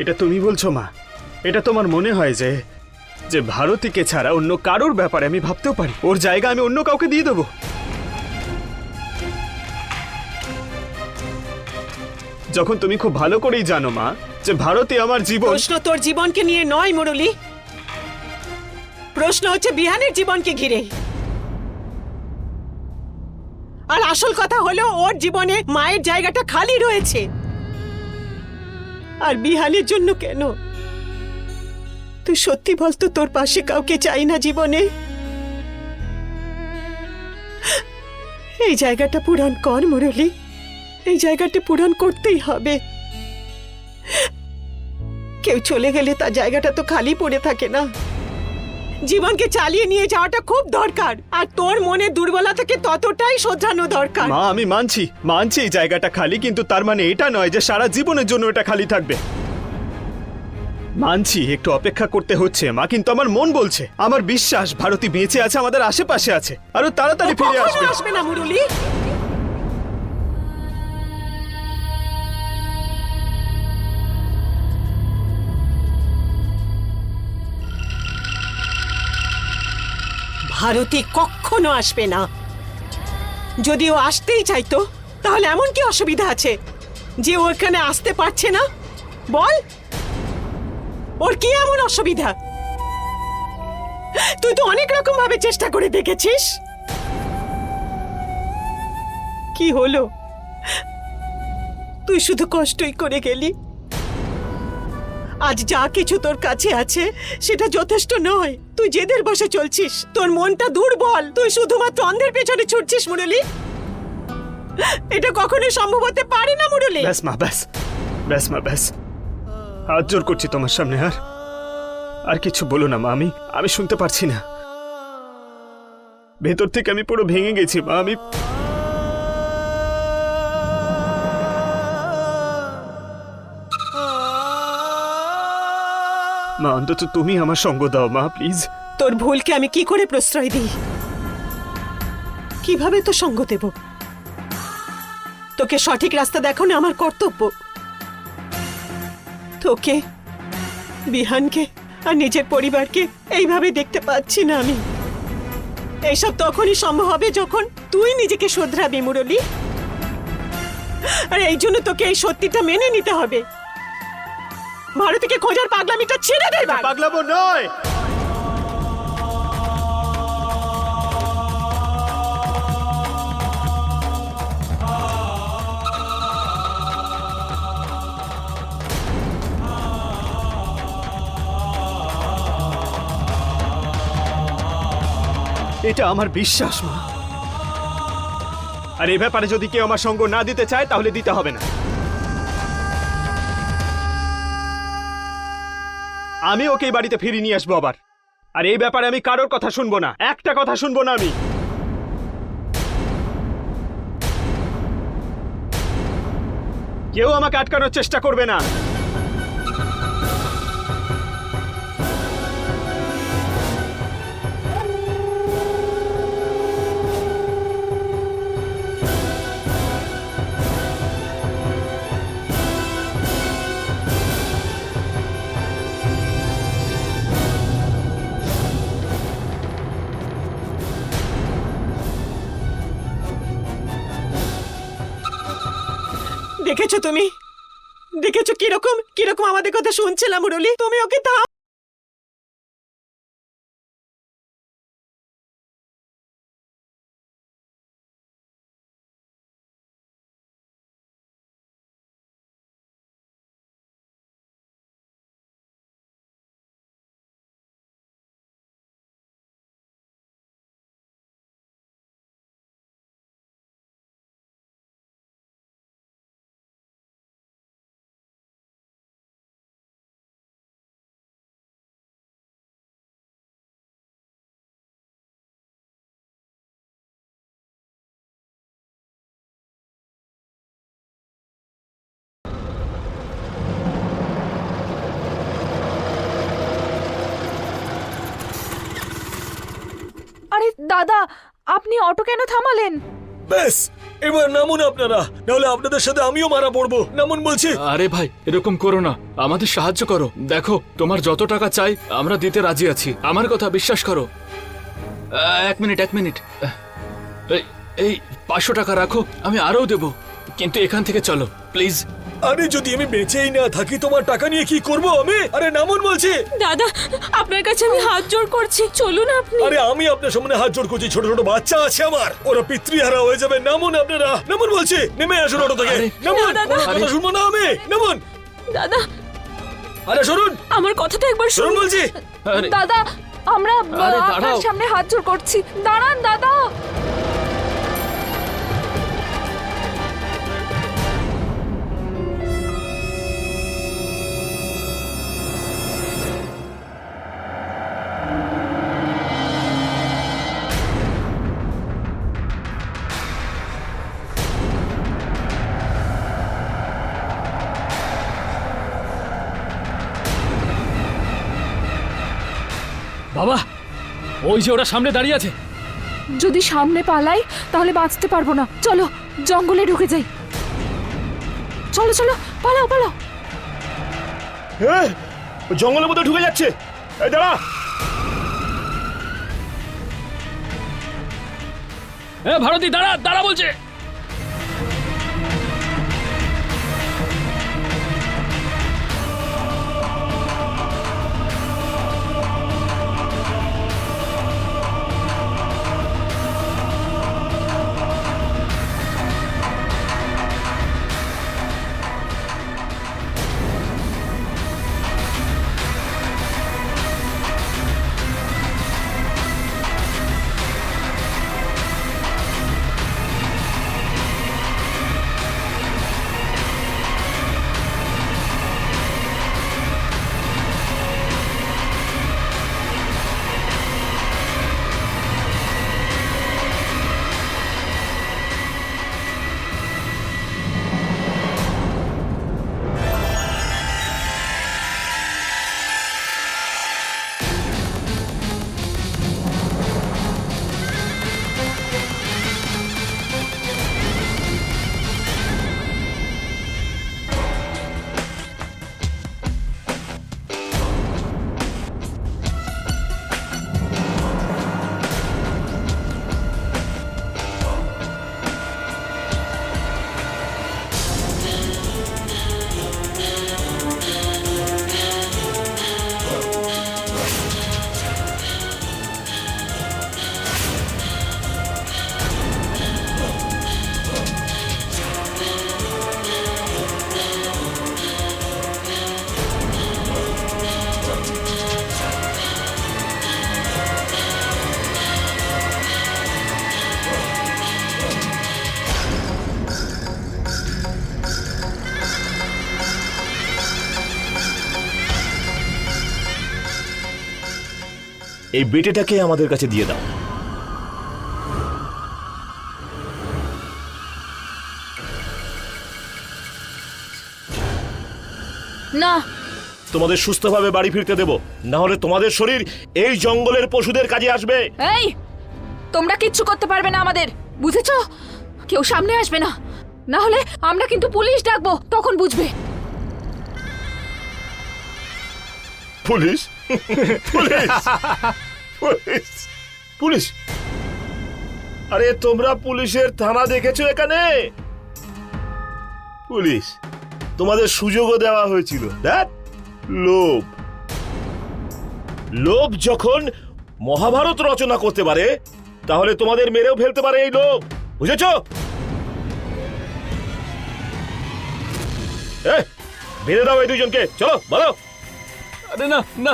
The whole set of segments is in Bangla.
এটা তুমি বলছো, মা। এটা তোমার মনে হয় যে যে ভারতীকে ছাড়া অন্য কারোর ব্যাপারে আমি ভাবতেও পারি। ওর জায়গা আমি অন্য কাউকে দিয়ে দেবো। যখন তুমি খুব ভালো করেই জানো, মা, যে ভারতে আমার জীবন প্রশ্ন তোর জীবনকে নিয়ে নয়, মুরলি। প্রশ্ন হচ্ছে বিহানের জীবনকে ঘিরে। আর আসল কথা হলো, ওর জীবনে মায়ের জায়গাটা খালি রয়েছে। আর বিহানের জন্য কেন? তুই সত্যি বলতো তোর পাশে কাউকে চাই না জীবনে? এই জায়গাটা পূরণ কর, মুরলি। এই জায়গাটি পূরণ করতেই হবে। কেউ চলে গেলে তার জায়গাটা তো খালি পড়ে থাকে না। জীবনকে চালিয়ে নিয়ে যাওয়াটা খুব দরকার আর তোর মনে দুর্বলতাকে ততটাই শোধরানো দরকার। মা আমি মানছি মানছি এই জায়গাটা খালি কিন্তু তার মানে এটা নয় যে সারা জীবনের জন্য এটা খালি থাকবে। মানছি একটু অপেক্ষা করতে হচ্ছে। মা কিন্তু আমার মন বলছে আমার বিশ্বাস ভারতী বেঁচে আছে আমাদের আশেপাশে আছে আরও তাড়াতাড়ি ফিরে আসবে। আসবে না মুরলি। ভারতী কখনো আসবে না। যদি ও আসতেই চাইতো, তাহলে এমন কি অসুবিধা আছে? যে ও এখানে আসতে পারছে না? বল। ওর কি এমন অসুবিধা? তুই তো অনেক রকম ভাবে চেষ্টা করে দেখেছিস। কি হলো? তুই শুধু কষ্টই করে গেলি। আজ যা কিছু তোর কাছে আছে, সেটা যথেষ্ট নয়। তুই জেদের বসে চলছিস। তোর মনটা দুর্বল। তুই শুধুমাত্র অন্ধের পেছনে ছুটছিস, মুরলি। এটা কখনোই সম্ভব হতে পারে না, মুরলি। ব্যাস মা, ব্যাস। ব্যাস মা, ব্যাস। হাত জোর করছি তোমার সামনে, আর? আর কিছু বলো না মা, আমি আমি শুনতে পারছি না। ভেতর থেকে আমি পুরো ভেঙে গেছি মা, আমি মা, অন্তত তুমি আমার সঙ্গ দাও, মা, প্লিজ। তোর ভুলকে আমি কি করে প্রশ্রয় দিই? কীভাবে তো সঙ্গ দেব? তোকে সঠিক রাস্তা দেখানো আমার কর্তব্য। তোকে, বিহানকে আর নিজের পরিবারকে এইভাবে দেখতে পাচ্ছি না আমি। এইসব তখনই সম্ভব হবে যখন তুই নিজেকে শোধরাবি, মুরলি। আর এই জন্য তোকে এই সত্যিটা মেনে নিতে হবে। ভারতীকে খোঁজার পাগলামিটা ছেড়ে দে এবার। পাগলাবো নয়। এটা আমার বিশ্বাস মা। আর এই ব্যাপারে যদি কেউ আমার সঙ্গ না দিতে চায় তাহলে দিতে হবে না। আমি ওকে বাড়িতে ফিরিয়ে নিয়ে আসব আবার। আর এই ব্যাপারে আমি কারোর কথা শুনব না। একটা কথা শুনব না আমি। কেউ আমাকে আটকানোর চেষ্টা করবে না। দেখেছ তুমি? দেখেছ কীরকম কীরকম আমাদের কথা শুনছিলাম মুরলি তুমি ওকে দাদা আপনি অটো কেন থামালেন? ব্যাস এবার নামুন আপনারা নাহলে আপনাদের সাথে আমিও মারা পড়ব। নামুন বলছি। আরে ভাই এরকম করো না। আমাদের সাহায্য করো। দেখো তোমার যত টাকা চাই আমরা দিতে রাজি আছি। আমার কথা বিশ্বাস করো। এক মিনিট এক মিনিট। এই- এই পাঁচশো টাকা রাখো আমি আরও দেবো। কিন্তু এখান থেকে চলো প্লিজ। আরে যদি আমি বেঁচেই না থাকি তোমার টাকা নিয়ে কি করব আমি? আরে নামুন বলছি। দাদা আপনার কাছে আমি হাত জোড় করছি। চলুন আপনি। আরে আমি আপনার সামনে হাত জোড় করছি ছোট ছোট বাচ্চা আছে আমার। ওরা পিতৃহারা হয়ে যাবে। নামুন আপনারা। নামুন বলছি। নেমে আসুন অটো থেকে। আরে, নামুন। কথা শুনব না আমি। নামুন। দাদা। আরে শুনুন আমার কথাটা একবার শুনুন। বলছি। আরে। দাদা আমরা আপনার সামনে হাত জোড় করছি। দাঁড়ান দাদা। ওই যে ওরা সামনে দাঁড়িয়ে আছে। যদি সামনে পালাই তাহলে বাঁচতে পারব না। চলো জঙ্গলে ঢুকে যাই। চলো চলো পালাও পালাও। জঙ্গলের মধ্যে ঢুকে যাচ্ছে। এই দাঁড়া। এ ভারতী দাঁড়া দাঁড়া বলছে। এই বেটেটাকে আমাদের কাছে দিয়ে দাও। না। তোমাদের সুস্থভাবে বাড়ি ফিরতে দেব। না হলে তোমাদের শরীর এই জঙ্গলের পশুদের কাজে আসবে। এই তোমরা কিচ্ছু করতে পারবে না আমাদের বুঝেছ? কেউ সামনে আসবে না। না হলে আমরা কিন্তু পুলিশ ডাকবো তখন বুঝবে। পুলিশ? পুলিশ? পুলিশ। পুলিশ? আরে, তোমরা পুলিশের থানা দেখেছ এখানে? পুলিশ, তোমাদের সুযোগও দেওয়া হয়েছিল। দেখ, লোভ। লোভ যখন মহাভারত রচনা করতে পারে, তাহলে তোমাদের মেরেও ফেলতে পারে এই লোভ। বুঝেছ? বেঁধে দাও এই দুজনকে। চলো, বলো। আরে না না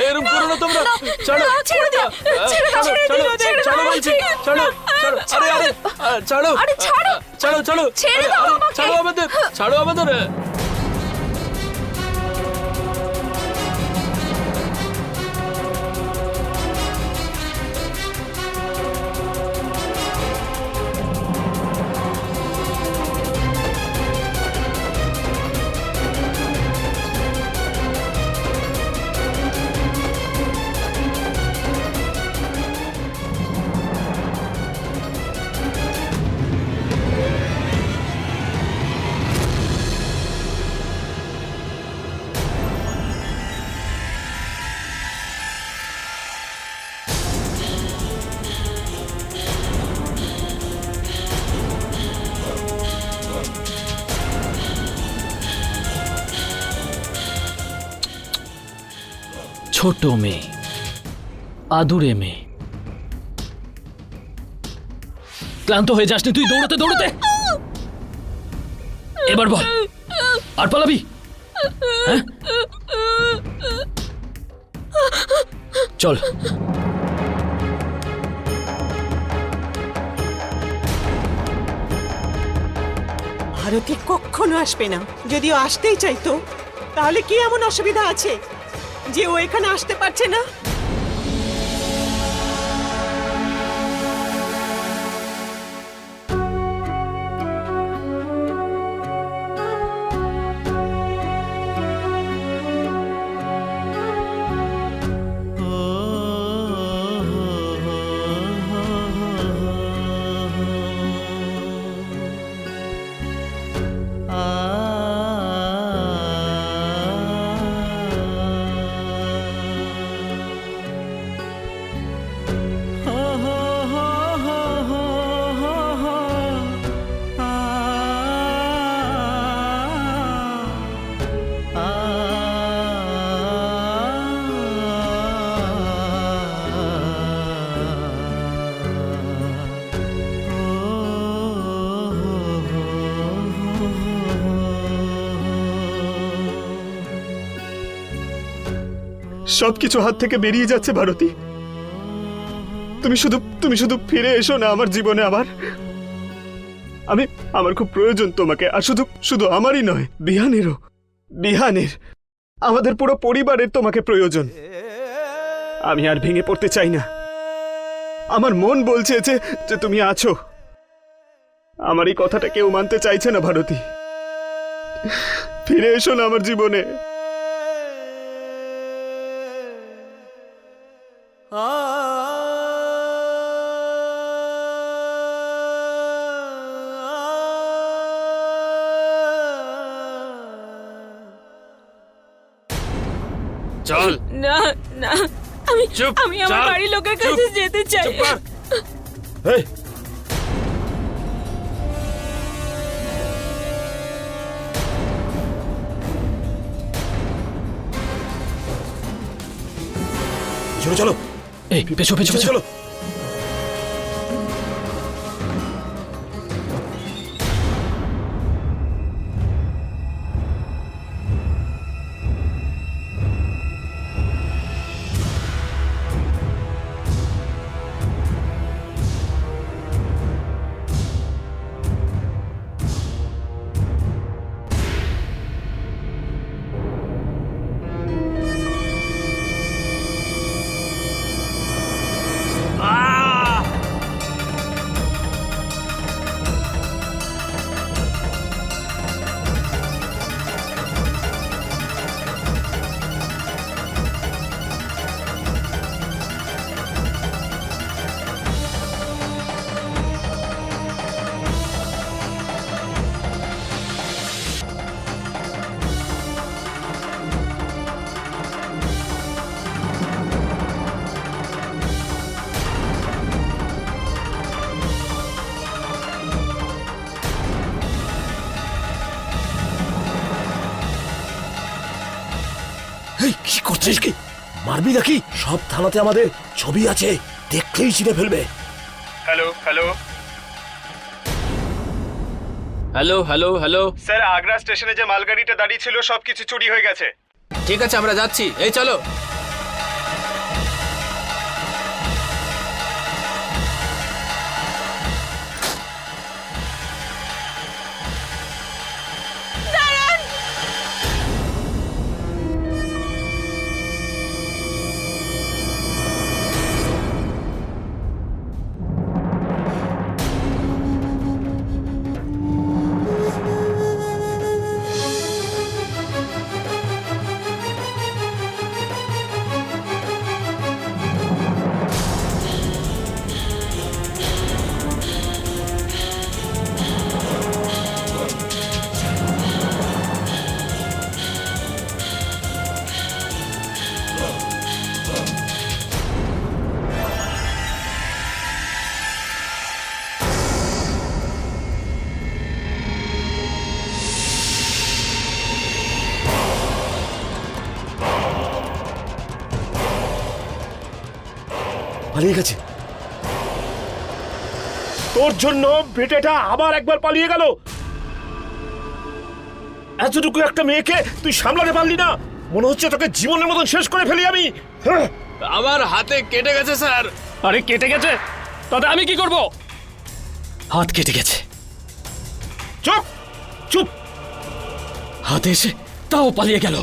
এরকম করো না তোমরা। ছাড়ো। ছেড়ে দাও, ছেড়ে দাও, ছেড়ে ছাড়ো, বলছি, ছেড়ে ছাড়ো আরে আরে ছাড়ো। আরে ছাড়ো। ছাড়ো ছাড়ো। ছেড়ে দাও আমাকে। ছাড়ো আমাদের ছাড়ো আমাদের। ছোট মেয়ে, আদুরে মেয়ে। ক্লান্ত হয়ে যাসনি তুই? দৌড়তে দৌড়তে! এবার বল, আর পালাবি? হ্যাঁ? চল। ভারতী কখনো আসবে না। যদিও আসতেই চাইতো, তাহলে কি এমন অসুবিধা আছে? যে ও এখানে আসতে পারছে না? সবকিছু হাত থেকে বেরিয়ে যাচ্ছে, ভারতী। তুমি শুধু তুমি শুধু ফিরে এসো না আমার জীবনে আবার। আমি, আমার খুব প্রয়োজন তোমাকে, আর শুধু শুধু আমারই নয়, বিহানেরও, বিহানের। আমাদের পুরো পরিবারের তোমাকে প্রয়োজন। আমি আর ভেঙে পড়তে চাই না। আমার মন বলছে যে যে তুমি আছো। আমার এই কথাটা কেউ মানতে চাইছে না, ভারতী। ফিরে এসো না আমার জীবনে। চুপ, আমি আমার চল, বাড়ির লোকের চুপ, কাছে যেতে চাই। চুপ কর। এই চলো চলো। এই পেছো পেছো পেছো। চলো। এই কি করছিস কি? মারবি নাকি? সব থানাতে আমাদের ছবি আছে। দেখলেই চিনে ফেলবে। Hello hello. Hello hello hello. Sir Agra স্টেশনে যে মালগাড়িটা দাঁড়িয়ে ছিল সবকিছু চুরি হয়ে গেছে। ঠিক আছে আমরা যাচ্ছি। এই চলো। পালিয়ে গেছে। তোর জন্য বেটেটা আবার একবার পালিয়ে গেল। এতটুকু একটা মেয়েকে তুই সামলাতে পারলি না। মনে হচ্ছে তোকে জীবনের মতন শেষ করে ফেলি আমি। হ্যাঁ আমার হাতে কেটে গেছে স্যার। আরে কেটে গেছে? তাতে আমি কি করব? হাত কেটে গেছে। চুপ চুপ। হাতে এসে তাও পালিয়ে গেল।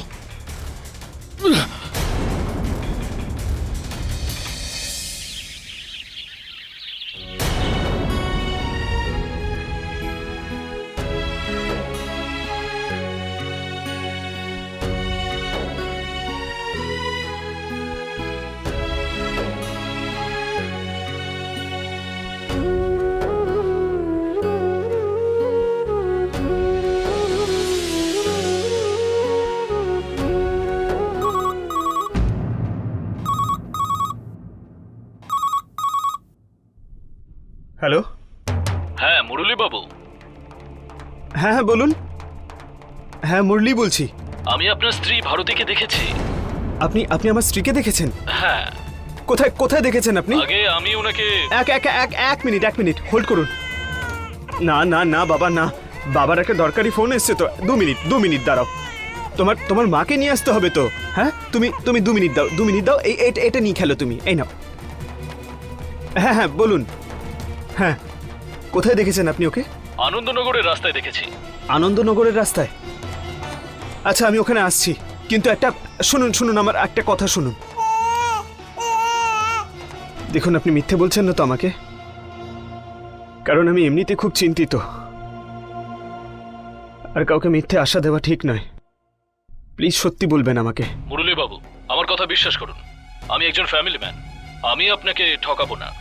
বলুন। হ্যাঁ মুরলি বলছি। আমি আপনার স্ত্রী ভারতীকে দেখেছি। আপনি আপনি আমার স্ত্রীকে দেখেছেন? হ্যাঁ। কোথায় কোথায় দেখেছেন আপনি? আগে আমি ওনাকে এক এক এক এক মিনিট এক মিনিট হোল্ড করুন। না না না বাবা না। বাবার একটা দরকারি ফোন এসছে তো। দু মিনিট দু মিনিট দাঁড়াও। তোমার তোমার মাকে নিয়ে আসতে হবে তো। হ্যাঁ? তুমি তুমি দু মিনিট দাও দু মিনিট দাও। এই এটা- এটা নিয়ে খেলো তুমি। এই নাও। হ্যাঁ হ্যাঁ বলুন। হ্যাঁ। কোথায় দেখেছেন আপনি ওকে? আনন্দনগরের রাস্তায় দেখেছি। আনন্দনগরের রাস্তায়? আচ্ছা আমি ওখানে আসছি। কিন্তু একটা শুনুন শুনুন আমার একটা কথা শুনুন। দেখুন আপনি মিথ্যে বলছেন না তো আমাকে? কারণ আমি এমনিতে খুব চিন্তিত। আর কাউকে মিথ্যে আশা দেওয়া ঠিক নয়। প্লিজ সত্যি বলবেন আমাকে। মুরলী বাবু আমার কথা বিশ্বাস করুন। আমি একজন ফ্যামিলি ম্যান। আমি আপনাকে ঠকাবো না।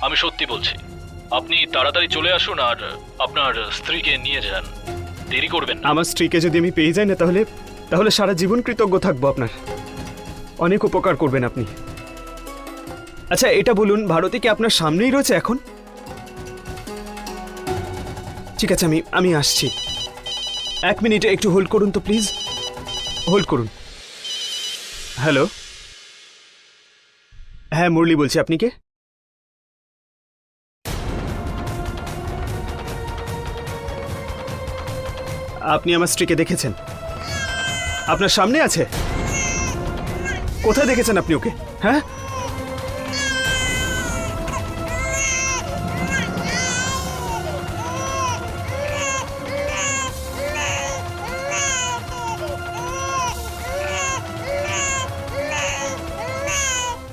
আমি সত্যি বলছি। আপনি তাড়াতাড়ি চলে আসুন আর আপনার স্ত্রীকে নিয়ে যান। দেরি করবেন না। আমার স্ত্রীকে যদি আমি পেয়ে যাই না তাহলে তাহলে সারা জীবন কৃতজ্ঞ থাকব আপনার। অনেক উপকার করবেন আপনি। আচ্ছা এটা বলুন, ভারতে কি আপনার সামনেই রয়েছে এখন? ঠিক আছে, আমি আমি আসছি। এক মিনিটে, একটু হোল্ড করুন তো প্লিজ হোল্ড করুন। হ্যালো হ্যাঁ মুরলি বলছি, আপনি কে? আপনি আমার স্ত্রীকে দেখেছেন? আপনার সামনে আছে? কোথায় দেখেছেন আপনি ওকে? হ্যাঁ?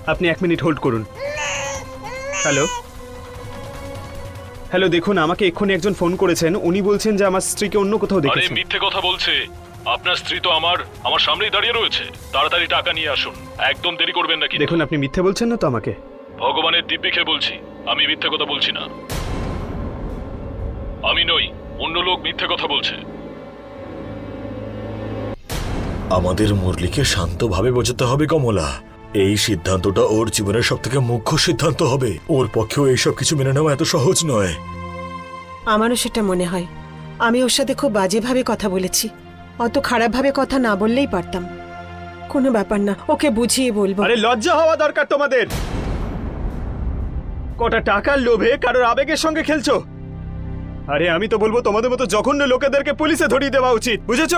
আপনি এক মিনিট হোল্ড করুন। হ্যালো? হ্যালো দেখুন আমাকে এক্ষুনি একজন ফোন করেছেন। উনি বলছেন যে আমার স্ত্রীকে অন্য কোথাও আরে দেখেছেন মিথ্যে কথা বলছে। আপনার স্ত্রী তো আমার আমার সামনেই দাঁড়িয়ে রয়েছে। তাড়াতাড়ি টাকা নিয়ে আসুন। একদম দেরি করবেন নাকি? দেখুন আপনি মিথ্যে বলছেন না তো আমাকে? ভগবানের দিব্যি খেয়ে বলছি। আমি মিথ্যে কথা বলছি না। আমি নই অন্য লোক মিথ্যে কথা বলছে। আমাদের মুরলিকে শান্তভাবে বোঝাতে হবে কমলা। এই সিদ্ধান্তটা ওর জীবনের সব থেকে মুখ্য সিদ্ধান্ত হবে। ওর পক্ষেও এইসব কিছু মেনে নেওয়া এত সহজ নয়। আমারও সেটা মনে হয়। আমি ওর সাথে খুব বাজেভাবে কথা বলেছি। অত খারাপভাবে কথা না বললেই পারতাম। কোনো ব্যাপার না ওকে বুঝিয়ে বলব। আরে লজ্জা হওয়া দরকার তোমাদের। কটা টাকার লোভে কারোর আবেগের সঙ্গে খেলছো? আরে আমি তো বলব তোমাদের মতো জঘন্য লোকেদেরকে পুলিশে ধরিয়ে দেওয়া উচিত বুঝেছ?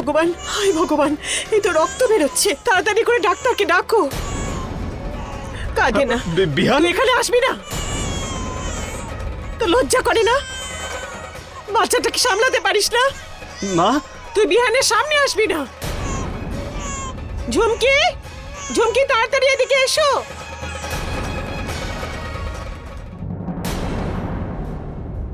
ভগবান হায় ভগবান এই তো রক্ত বেরোচ্ছে। তাড়াতাড়ি করে ডাক্তারকে ডাকো। কাঁদে না। বিহান এখানে আসবি না। তো লজ্জা করে না? বাচ্চাটাকে সামলাতে পারিস না? মা? তুই বিহানের সামনে আসবি না। ঝুমকি ঝুমকি তাড়াতাড়ি এদিকে এসো।